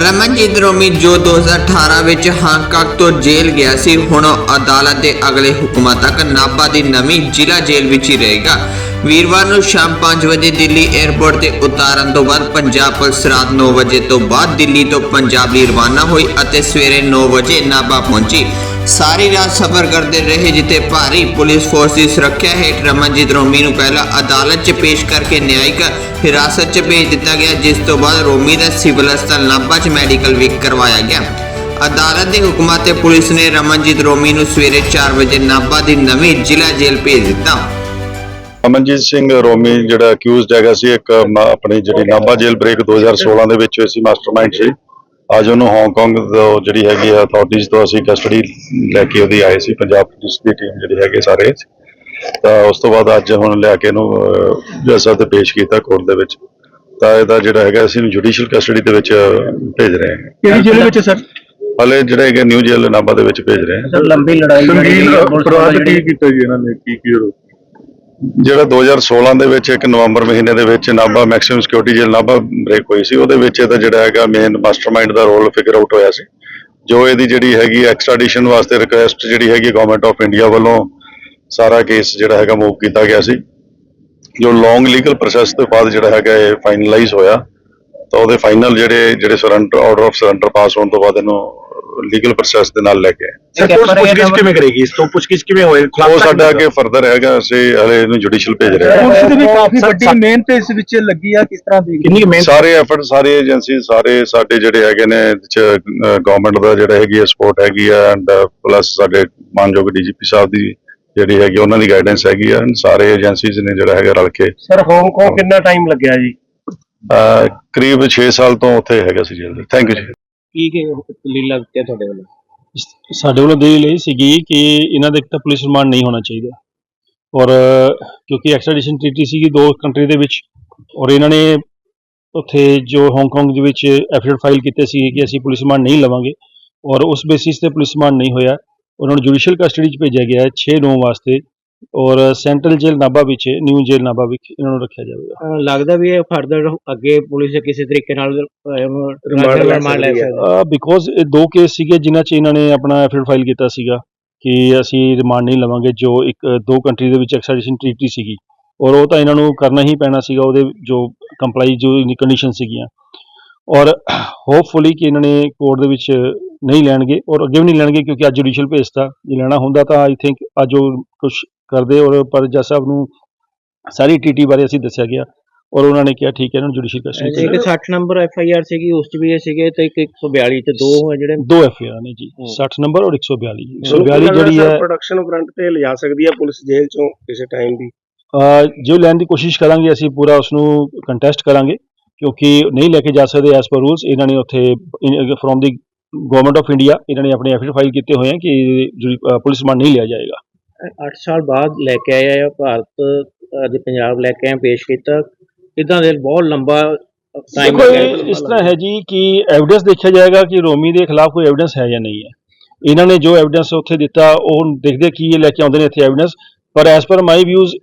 ਰਮਨਜੀਤ ਰੋਮੀ ਜੋ 2018 ਵਿੱਚ ਹਾਂਗਕਾਂਗ ਤੋਂ ਜੇਲ੍ਹ ਗਿਆ ਸੀ, ਹੁਣ ਉਹ ਅਦਾਲਤ ਦੇ ਅਗਲੇ ਹੁਕਮਾਂ ਤੱਕ ਨਾਭਾ ਦੀ ਨਵੀਂ ਜ਼ਿਲ੍ਹਾ ਜੇਲ੍ਹ ਵਿੱਚ ਹੀ ਰਹੇਗਾ। ਵੀਰਵਾਰ ਨੂੰ ਸ਼ਾਮ 5 ਵਜੇ ਦਿੱਲੀ 에ਅਰਪੋਰਟ ਤੇ ਉਤਾਰਨ ਤੋਂ ਬਾਅਦ ਪੰਜਾਬ ਪੁਲਿਸ ਰਾਤ 9 ਵਜੇ ਤੋਂ ਬਾਅਦ ਦਿੱਲੀ ਤੋਂ ਪੰਜਾਬ ਲਈ ਰਵਾਨਾ ਹੋਈ ਅਤੇ ਸਵੇਰੇ 9 ਵਜੇ ਨਾਭਾ ਪਹੁੰਚੀ। ਸਾਰੀ ਰਾਤ ਸਫ਼ਰ ਕਰਦੇ ਰਹੇ, ਜਿੱਥੇ ਭਾਰੀ ਪੁਲਿਸ ਫੋਰਸ ਦੀ ਸੁਰੱਖਿਆ ਹੇਠ ਰਮਨਜੀਤ ਰੋਮੀ ਨੂੰ ਪਹਿਲਾਂ ਅਦਾਲਤ 'ਚ ਪੇਸ਼ ਕਰਕੇ ਨਿਆਇਕ ਹਿਰਾਸਤ 'ਚ ਭੇਜ ਦਿੱਤਾ ਗਿਆ, ਜਿਸ ਤੋਂ ਬਾਅਦ ਰੋਮੀ ਦਾ ਸਿਵਲ ਹਸਪਤਾਲ ਨਾਭਾ 'ਚ ਮੈਡੀਕਲ ਵੀ ਕਰਵਾਇਆ ਗਿਆ। ਅਦਾਲਤ ਦੇ ਹੁਕਮਾਂ ਤੇ ਪੁਲਿਸ ਨੇ ਰਮਨਜੀਤ ਰੋਮੀ ਨੂੰ ਸਵੇਰੇ 4 ਵਜੇ ਨਾਭਾ ਦੀ ਨਵੀਂ ਜ਼ਿਲ੍ਹਾ ਜੇਲ੍ਹ ਭੇਜ ਦਿੱਤਾ। ਅਮਨਜੀਤ ਸਿੰਘ ਰੋਮੀ ਜਿਹੜਾ ਅਕਿਊਜ਼ਡ ਹੈਗਾ ਸੀ, ਇੱਕ ਆਪਣੀ ਜਿਹੜੀ ਨਾਭਾ ਜੇਲ੍ਹ ਬ੍ਰੇਕ 2016 ਦੇ ਵਿੱਚ ਹੋਈ ਸੀ ਮਾਸਟਰਮਾਈਂਡ ਸੀ। ਅੱਜ ਉਹਨੂੰ ਹਾਂਗਕਾਂਗ ਤੋਂ ਜਿਹੜੀ ਹੈਗੀ ਆ ਅਥਾਰਟੀਜ਼ ਤੋਂ ਅਸੀਂ ਕਸਟਡੀ ਲੈ ਕੇ ਉਹਦੀ ਆਏ ਸੀ ਪੰਜਾਬ ਪੁਲਿਸ ਦੀ ਟੀਮ ਜਿਹੜੀ ਹੈਗੇ ਸਾਰੇ ਤਾਂ ਉਸ ਤੋਂ ਬਾਅਦ ਅੱਜ ਹੁਣ ਲਿਆ ਕੇ ਇਹਨੂੰ ਜੱਜ ਸਾਹਿਬ ਤੇ ਪੇਸ਼ ਕੀਤਾ ਕੋਰਟ ਦੇ ਵਿੱਚ। ਤਾਂ ਇਹਦਾ ਜਿਹੜਾ ਹੈਗਾ ਅਸੀਂ ਇਹਨੂੰ ਜੁਡੀਸ਼ੀਅਲ ਕਸਟਡੀ ਦੇ ਵਿੱਚ ਭੇਜ ਰਹੇ ਹਾਂ। ਕਿਹੜੀ ਜੇਲ੍ਹ ਵਿੱਚ ਸਰ? ਹਲੇ ਜਿਹੜੇ ਹੈਗੇ ਨਿਊ ਜੇਲ੍ਹ ਨਾਭਾ ਦੇ ਵਿੱਚ ਭੇਜ ਰਹੇ ਹਾਂ। ਸਰ ਲੰਬੀ ਲੜਾਈ ਸੰਗੀਨ ਅਪਰਾਧ ਕੀ ਕੀਤਾ ਜੀ ਇਹਨਾਂ ਨੇ? ਕੀ ਕੀ? ਜਿਹੜਾ 2016 ਦੇ ਵਿੱਚ ਇੱਕ ਨਵੰਬਰ ਮਹੀਨੇ ਦੇ ਵਿੱਚ ਨਾਭਾ ਮੈਕਸਿਮਮ ਸਿਕਿਉਰਿਟੀ ਜੇਲ੍ਹ ਨਾਭਾ ਬ੍ਰੇਕ ਹੋਈ ਸੀ, ਉਹਦੇ ਵਿੱਚ ਇਹਦਾ ਜਿਹੜਾ ਹੈਗਾ ਮੇਨ ਮਾਸਟਰਮਾਈਂਡ ਦਾ ਰੋਲ ਫਿਗਰ ਆਊਟ ਹੋਇਆ ਸੀ। ਜੋ ਇਹਦੀ ਜਿਹੜੀ ਹੈਗੀ ਐਕਸਟ੍ਰੈਡੀਸ਼ਨ ਵਾਸਤੇ ਰਿਕੁਐਸਟ ਜਿਹੜੀ ਹੈਗੀ ਗਵਰਨਮੈਂਟ ਆਫ ਇੰਡੀਆ ਵੱਲੋਂ ਸਾਰਾ ਕੇਸ ਜਿਹੜਾ ਹੈਗਾ ਮੂਵ ਕੀਤਾ ਗਿਆ ਸੀ। ਜੋ ਲੌਂਗ ਲੀਗਲ ਪ੍ਰੋਸੈਸ ਤੋਂ ਬਾਅਦ ਜਿਹੜਾ ਹੈਗਾ ਇਹ ਫਾਈਨਲਾਈਜ਼ ਹੋਇਆ, ਤਾਂ ਉਹਦੇ ਫਾਈਨਲ ਜਿਹੜੇ ਜਿਹੜੇ surrender order of surrender pass ਹੋਣ ਤੋਂ ਬਾਅਦ ਇਹਨੂੰ ਲੀਗਲ ਪ੍ਰੋਸੈਸ ਦੇ ਨਾਲ ਲੈ ਕੇ ਆਏ। ਸਰ ਪੁਲਿਸ ਪੁੱਛਗਿੱਛ ਕਿਵੇਂ ਕਰੇਗੀ? ਇਸ ਤੋਂ ਪੁੱਛਗਿੱਛ ਕਿਵੇਂ ਹੋਏ? ਉਹ ਸਾਡਾ ਅੱਗੇ ਫਰਦਰ ਹੈਗਾ ਅਸੀਂ ਹਲੇ ਇਹਨੂੰ ਜੁਡੀਸ਼ੀਅਲ ਭੇਜ ਰਹੇ ਹਾਂ। ਪੁਲਿਸ ਦੀ ਵੀ ਕਾਫੀ ਵੱਡੀ ਮਿਹਨਤ ਇਸ ਵਿੱਚ ਲੱਗੀ ਆ ਕਿਸ ਤਰ੍ਹਾਂ ਦੀ ਕਿੰਨੀ ਮਿਹਨਤ? ਸਾਰੇ ਐਫਰਟ ਸਾਰੇ ਏਜੰਸੀ ਸਾਰੇ ਸਾਡੇ ਜਿਹੜੇ ਹੈਗੇ ਨੇ ਗਵਰਨਮੈਂਟ ਦਾ ਜਿਹੜਾ ਹੈਗੀ ਹੈ ਸਪੋਰਟ ਹੈਗੀ ਆ ਐਂਡ ਪਲੱਸ ਸਾਡੇ ਮਾਨਯੋਗ ਡੀਜੀਪੀ ਸਾਹਿਬ ਦੀ ਜਿਹੜੀ ਹੈਗੀ ਉਹਨਾਂ ਦੀ ਗਾਈਡੈਂਸ ਹੈਗੀ ਆ ਸਾਰੇ ਏਜੰਸੀਜ਼ ਨੇ ਜਿਹੜਾ ਹੈਗਾ ਰਲ ਕੇ। ਸਰ ਹਾਂਗਕਾਂਗ ਕਿੰਨਾ ਟਾਈਮ ਲੱਗਿਆ ਜੀ? ਕਰੀਬ 6 ਸਾਲ ਤੋਂ ਉੱਥੇ ਹੈਗਾ ਸੀ ਜੇਲ੍ਹ। ਥੈਂਕ ਯੂ ਜੀ। ਕੀ ਕੀ ਲੀਲਾ ਦਿੱਤੇ ਤੁਹਾਡੇ ਵੱਲੋਂ? ਸਾਡੇ ਵੱਲੋਂ ਦਲੀਲ ਇਹ ਸੀਗੀ ਕਿ ਇਹਨਾਂ ਦਾ ਇੱਕ ਤਾਂ ਪੁਲਿਸ ਰਿਮਾਂਡ ਨਹੀਂ ਹੋਣਾ ਚਾਹੀਦਾ। ਔਰ ਕਿਉਂਕਿ ਐਕਸਟ੍ਰੈਡੀਸ਼ਨ ਟ੍ਰੀਟੀ ਸੀਗੀ ਦੋ ਕੰਟਰੀ ਦੇ ਵਿੱਚ, ਔਰ ਇਹਨਾਂ ਨੇ ਉੱਥੇ ਜੋ ਹਾਂਗਕਾਂਗ ਦੇ ਵਿੱਚ ਐਫੀਡੇਵਿਟ ਫਾਈਲ ਕੀਤੇ ਸੀ ਕਿ ਅਸੀਂ ਪੁਲਿਸ ਰਿਮਾਂਡ ਨਹੀਂ ਲਵਾਂਗੇ, ਔਰ ਉਸ ਬੇਸਿਸ ਤੇ ਪੁਲਿਸ ਰਿਮਾਂਡ ਨਹੀਂ ਹੋਇਆ। ਉਹਨਾਂ ਨੂੰ ਜੁਡੀਸ਼ੀਅਲ ਕਸਟਡੀ 'ਚ ਭੇਜਿਆ ਗਿਆ ਹੈ 6 9 ਵਾਸਤੇ। ਔਰ ਸੈਂਟਰਲ ਜੇਲ੍ਹ ਨਾਭਾ ਵਿੱਚ ਨਿਊ ਜੇਲ੍ਹ ਨਾਭਾ ਵਿੱਚ ਇਹਨਾਂ ਨੂੰ ਰੱਖਿਆ ਜਾਵੇਗਾ। ਲੱਗਦਾ ਵੀ ਇਹ ਫਰਦਰ ਅੱਗੇ ਪੁਲਿਸ ਕਿਸੇ ਤਰੀਕੇ ਨਾਲ ਰਿਮਾਂਡ ਲੈ ਰਿਮਾਂਡ ਲੈ ਸਕਦੀ ਹੈ। ਸਕਦਾ ਬਿਕੋਜ਼ ਇਹ ਦੋ ਕੇਸ ਸੀਗੇ ਜਿਨ੍ਹਾਂ 'ਚ ਇਹਨਾਂ ਨੇ ਆਪਣਾ ਐਫੀਡੇਵਿਟ ਫਾਈਲ ਕੀਤਾ ਸੀਗਾ ਕਿ ਅਸੀਂ ਰਿਮਾਂਡ ਨਹੀਂ ਲਵਾਂਗੇ ਜੋ ਇੱਕ ਦੋ ਕੰਟਰੀ ਦੇ ਵਿੱਚ ਐਕਸਟ੍ਰੈਡੀਸ਼ਨ ਟ੍ਰੀਟੀ ਸੀਗੀ। ਔਰ ਉਹ ਤਾਂ ਇਹਨਾਂ ਨੂੰ ਕਰਨਾ ਹੀ ਪੈਣਾ ਸੀਗਾ ਉਹਦੇ ਜੋ ਕੰਪਲਾਈ ਜੋ ਕੰਡੀਸ਼ਨ ਸੀਗੀਆਂ। ਔਰ ਹੋਪਫੁਲੀ ਕਿ ਇਹਨਾਂ ਨੇ ਕੋਰਟ ਦੇ ਵਿੱਚ ਨਹੀਂ ਲੈਣਗੇ ਔਰ ਅੱਗੇ ਵੀ ਨਹੀਂ ਲੈਣਗੇ ਕਿਉਂਕਿ ਅੱਜ ਜੁਡੀਸ਼ੀਅਲ ਭੇਜਤਾ। ਜੇ ਲੈਣਾ ਹੁੰਦਾ ਤਾਂ ਆਈ ਥਿੰਕ ਅੱਜ ਉਹ ਕੁਝ ਕਰਦੇ ਔਰ ਪਰ ਜੱਜ ਸਾਹਿਬ ਨੂੰ ਸਾਰੀ ਟੀਟੀ ਬਾਰੇ ਅਸੀਂ ਦੱਸਿਆ ਗਿਆ ਔਰ ਉਹਨਾਂ ਨੇ ਕਿਹਾ ਠੀਕ ਹੈ ਇਹਨਾਂ ਨੂੰ ਜੁਡੀਸ਼ੀਅਲ ਕਸਟਡੀ ਇੱਕ 60 ਨੰਬਰ ਐਫ ਆਈ ਆਰ ਸੀਗੀ ਉਸ ਚ ਵੀ ਇਹ ਸੀਗੇ ਤੇ ਇੱਕ 142 ਤੇ ਦੋ ਹੈ ਜਿਹੜੇ। ਦੋ ਐਫ ਨੇ ਜੀ 60 ਨੰਬਰ ਔਰ 142 142 ਜਿਹੜੀ ਹੈ ਪ੍ਰੋਡਕਸ਼ਨ ਫਰੰਟ ਤੇ ਲਿਜਾ ਸਕਦੀ ਹੈ ਪੁਲਿਸ ਜੇਲ੍ਹ ਚੋਂ ਕਿਸੇ ਟਾਈਮ ਵੀ ਅਹ ਜੋ ਲੈਣ ਦੀ ਕੋਸ਼ਿਸ਼ ਕਰਾਂਗੇ ਅਸੀਂ ਪੂਰਾ ਉਸ ਨੂੰ ਕੰਟੈਸਟ ਕਰਾਂਗੇ ਕਿਉਂਕਿ ਨਹੀਂ ਲੈ ਕੇ ਜਾ ਸਕਦੇ ਐਸ ਪਰ ਰੂਲਸ ਇਹਨਾਂ ਨੇ ਉੱਥੇ from the government of India ਇਹਨਾਂ ਨੇ ਆਪਣੇ ਐਫੀਡੇਵਿਟ ਫਾਈਲ ਕੀਤੇ ਹੋਏ ਹਨ ਕਿ ਪੁਲਿਸ ਰਿਮਾਂਡ ਨਹੀਂ ਲਿਆ ਜਾਏਗਾ। 8 ਸਾਲ ਬਾਅਦ ਲੈ ਕੇ ਆਏ ਆ ਭਾਰਤ ਅੱਜ ਪੰਜਾਬ ਲੈ ਕੇ ਆਏ ਪੇਸ਼ ਕੀਤਾ। ਇਦਾਂ ਦੇ ਬਹੁਤ ਲੰਬਾ ਟਾਈਮ ਲੱਗਿਆ ਇਹ ਇਸ ਤਰ੍ਹਾਂ ਹੈ ਜੀ ਕਿ ਐਵੀਡੈਂਸ ਦੇਖਿਆ ਜਾਏਗਾ ਕਿ ਰੋਮੀ ਦੇ ਖਿਲਾਫ ਕੋਈ ਐਵੀਡੈਂਸ ਹੈ ਜਾਂ ਨਹੀਂ ਹੈ। ਇਹਨਾਂ ਨੇ ਜੋ ਐਵੀਡੈਂਸ ਉੱਥੇ ਦਿੱਤਾ ਉਹ ਦੇਖਦੇ ਕੀ ਇਹ ਲੈ ਕੇ ਆਉਂਦੇ ਨੇ ਇੱਥੇ ਐਵੀਡੈਂਸ ਪਰ ਐਸ ਪਰ ਮਾਈ ਵਿਊਜ਼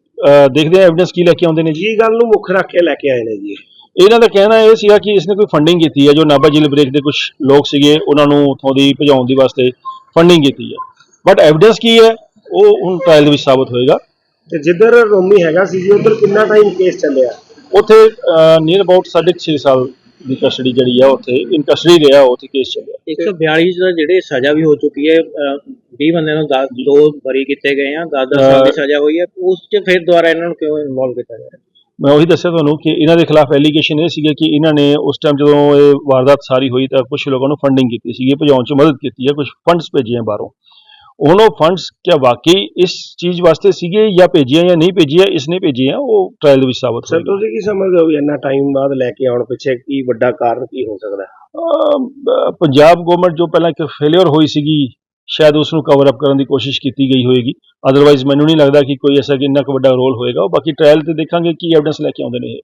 ਦੇਖਦੇ ਆ ਐਵੀਡੈਂਸ ਕੀ ਲੈ ਕੇ ਆਉਂਦੇ ਨੇ ਜੀ। ਜੀ ਗੱਲ ਨੂੰ ਮੁੱਖ ਰੱਖ ਕੇ ਲੈ ਕੇ ਆਏ ਨੇ ਜੀ? ਇਹਨਾਂ ਦਾ ਕਹਿਣਾ ਇਹ ਸੀਗਾ ਕਿ ਇਸਨੇ ਕੋਈ ਫੰਡਿੰਗ ਕੀਤੀ ਹੈ ਜੋ ਨਾਭਾ ਜ਼ਿਲ੍ਹੇ ਬ੍ਰੇਕ ਦੇ ਕੁਝ ਲੋਕ ਸੀਗੇ ਉਹਨਾਂ ਨੂੰ ਉੱਥੋਂ ਦੀ ਭਜਾਉਣ ਦੀ ਵਾਸਤੇ ਫੰਡਿੰਗ ਕੀਤੀ ਹੈ। ਬਟ ਐਵੀਡੈਂਸ ਕੀ ਹੈ? ਉਹ ਹੁਣ ਟ੍ਰਾਇਲ ਦੇ ਵਿੱਚ ਸਾਬਤ ਹੋਏਗਾ। ਤੇ ਜਿੱਧਰ ਰੋਮੀ ਹੈਗਾ ਸੀ ਜੀ ਉਧਰ ਕਿੰਨਾ ਟਾਈਮ ਕੇਸ ਚੱਲਿਆ? ਉੱਥੇ ਨੀਅਰ ਅਬਾਊਟ 6.5 ਸਾਲ ਦੀ ਕਸਟਡੀ ਜਿਹੜੀ ਆ ਉੱਥੇ ਇਨ ਕਸਟਡੀ ਰਿਹਾ ਉੱਥੇ ਕੇਸ ਚੱਲਿਆ। 142 ਦਾ ਜਿਹੜੇ ਸਜ਼ਾ ਵੀ ਹੋ ਚੁੱਕੀ ਹੈ 20 ਬੰਦਿਆਂ ਨੂੰ ਦਸ- ਦੋ ਬਰੀ ਕੀਤੇ ਗਏ ਆ 10 10 ਸਾਲ ਦੀ ਸਜ਼ਾ ਹੋਈ ਹੈ ਉਸ ਚ ਫਿਰ ਦੁਬਾਰਾ ਇਹਨਾਂ ਨੂੰ ਕਿਉਂ ਇਨਵੋਲਵ ਕੀਤਾ ਜਾ ਰਿਹਾ ਮੈਂ ਉਹੀ ਦੱਸਿਆ ਤੁਹਾਨੂੰ ਕਿ ਇਹਨਾਂ ਦੇ ਖਿਲਾਫ ਐਲੀਗੇਸ਼ਨ ਇਹ ਸੀਗੇ ਕਿ ਇਹਨਾਂ ਨੇ ਉਸ ਟਾਈਮ ਜਦੋਂ ਇਹ ਵਾਰਦਾਤ ਸਾਰੀ ਹੋਈ ਤਾਂ ਕੁਝ ਲੋਕਾਂ ਨੂੰ ਫੰਡਿੰਗ ਕੀਤੀ ਸੀਗੀ ਭਜਾਉਣ 'ਚ ਮਦਦ ਕੀਤੀ ਹੈ ਕੁਝ ਫੰਡਸ ਭੇਜੇ ਆ ਬਾਹਰੋਂ। ਹੁਣ ਉਹ ਫੰਡਸ ਕਿਆ ਵਾਕਈ ਇਸ ਚੀਜ਼ ਵਾਸਤੇ ਸੀਗੇ ਜਾਂ ਭੇਜੇ ਆ ਜਾਂ ਨਹੀਂ ਭੇਜੇ ਆ ਇਸਨੇ ਭੇਜੇ ਆ ਉਹ ਟ੍ਰਾਇਲ ਵਿੱਚ ਸਾਬਤ ਸਰ ਹੋਏਗਾ ਤੁਸੀਂ ਕੀ ਸਮਝਦੇ ਹੋ ਵੀ ਇੰਨਾ ਟਾਈਮ ਬਾਅਦ ਲੈ ਕੇ ਆਉਣ ਪਿੱਛੇ ਕੀ ਵੱਡਾ ਕਾਰਨ ਕੀ ਹੋ ਸਕਦਾ? ਹੈ? ਅਮ, ਅਹ, ਪੰਜਾਬ ਗਵਰਨਮੈਂਟ ਜੋ ਪਹਿਲਾਂ ਇੱਕ ਫੇਲਿਅਰ ਹੋਈ ਸੀਗੀ ਸ਼ਾਇਦ ਉਸ ਨੂੰ ਕਵਰ ਅਪ ਕਰਨ ਦੀ ਕੋਸ਼ਿਸ਼ ਕੀਤੀ ਗਈ ਹੋਏਗੀ। ਅਦਰਵਾਈਜ਼ ਮੈਨੂੰ ਨਹੀਂ ਲੱਗਦਾ ਕਿ ਕੋਈ ਐਸਾ ਕਿ ਇੰਨਾ ਕੁ ਵੱਡਾ ਰੋਲ ਹੋਏਗਾ। ਬਾਕੀ ਟ੍ਰਾਇਲ ਤੇ ਦੇਖਾਂਗੇ ਕੀ ਐਵੀਡੈਂਸ ਲੈ ਕੇ ਆਉਂਦੇ ਨੇ ਇਹ।